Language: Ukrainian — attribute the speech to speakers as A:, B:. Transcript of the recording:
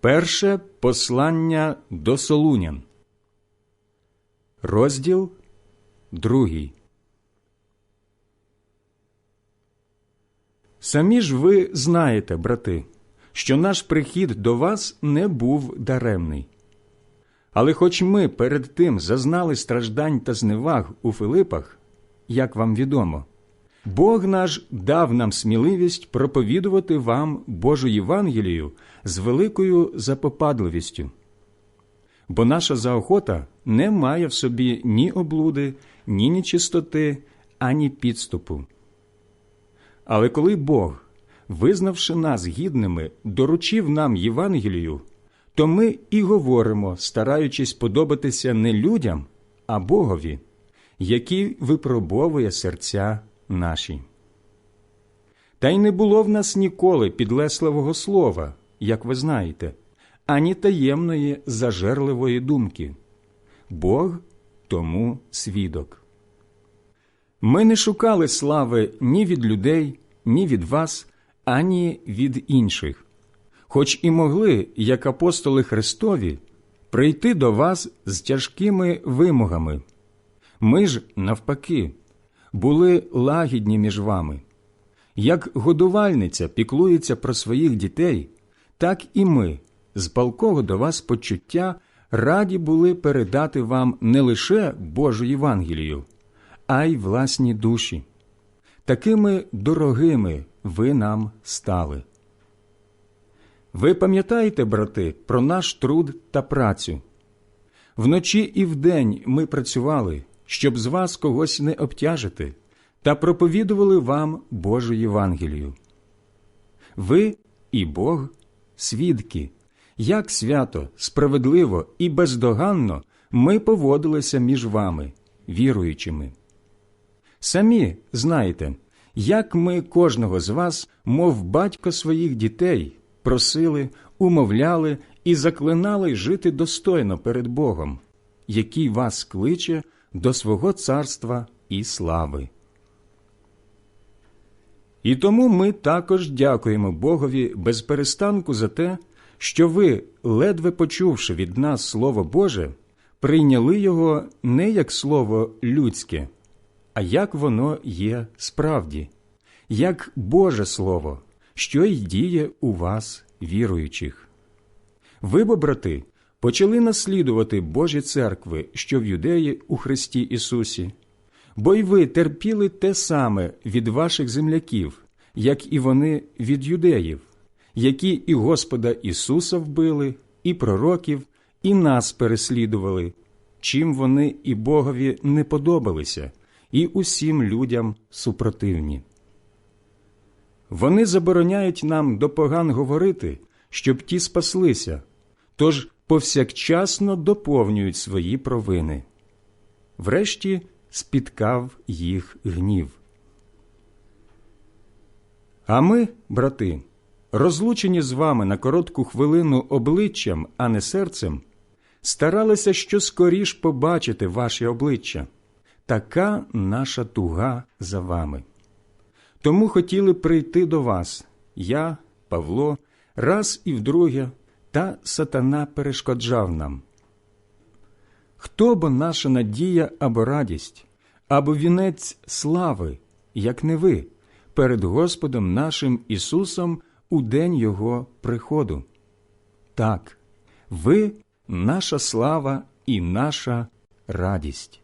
A: Перше послання до Солунян, розділ другий. Самі ж ви знаєте, брати, що наш прихід до вас не був даремний. Але хоч ми перед тим зазнали страждань та зневаг у Филипах, як вам відомо, Бог наш дав нам сміливість проповідувати вам Божу Євангелію з великою запопадливістю. Бо наша заохота не має в собі ні облуди, ні нечистоти, ані підступу. Але коли Бог, визнавши нас гідними, доручив нам Євангелію, то ми і говоримо, стараючись подобатися не людям, а Богові, який випробовує серця наші. Та й не було в нас ніколи підлесливого слова, як ви знаєте, ані таємної зажерливої думки. Бог тому свідок. Ми не шукали слави ні від людей, ні від вас, ані від інших, хоч і могли, як апостоли Христові, прийти до вас з тяжкими вимогами. Ми ж, навпаки, були лагідні між вами. Як годувальниця піклується про своїх дітей, так і ми, з палкого до вас почуття, раді були передати вам не лише Божу Євангелію, а й власні душі. Такими дорогими ви нам стали. Ви пам'ятаєте, брати, про наш труд та працю. Вночі і вдень ми працювали, щоб з вас когось не обтяжити, та проповідували вам Божу Євангелію. Ви і Бог свідки, як свято, справедливо і бездоганно ми поводилися між вами, віруючими. Самі знаєте, як ми кожного з вас, мов батько своїх дітей, просили, умовляли і заклинали жити достойно перед Богом, який вас кличе до свого царства і слави. І тому ми також дякуємо Богові без перестанку за те, що ви, ледве почувши від нас Слово Боже, прийняли його не як слово людське, а як воно є справді, як Боже Слово, що й діє у вас, віруючих. Ви, бо, брати, почали наслідувати Божі церкви, що в юдеї у Христі Ісусі, бо й ви терпіли те саме від ваших земляків, як і вони від юдеїв, які і Господа Ісуса вбили, і пророків, і нас переслідували, чим вони і Богові не подобалися, і усім людям супротивні. Вони забороняють нам до поган говорити, щоб ті спаслися, тож повсякчасно доповнюють свої провини. Врешті спіткав їх гнів. А ми, брати, розлучені з вами на коротку хвилину обличчям, а не серцем, старалися що скоріш побачити ваші обличчя. Така наша туга за вами. Тому хотіли прийти до вас, я, Павло, раз і вдруге, та сатана перешкоджав нам. Хто бо наша надія або радість, або вінець слави, як не ви, перед Господом нашим Ісусом у день Його приходу? Так, ви наша слава і наша радість.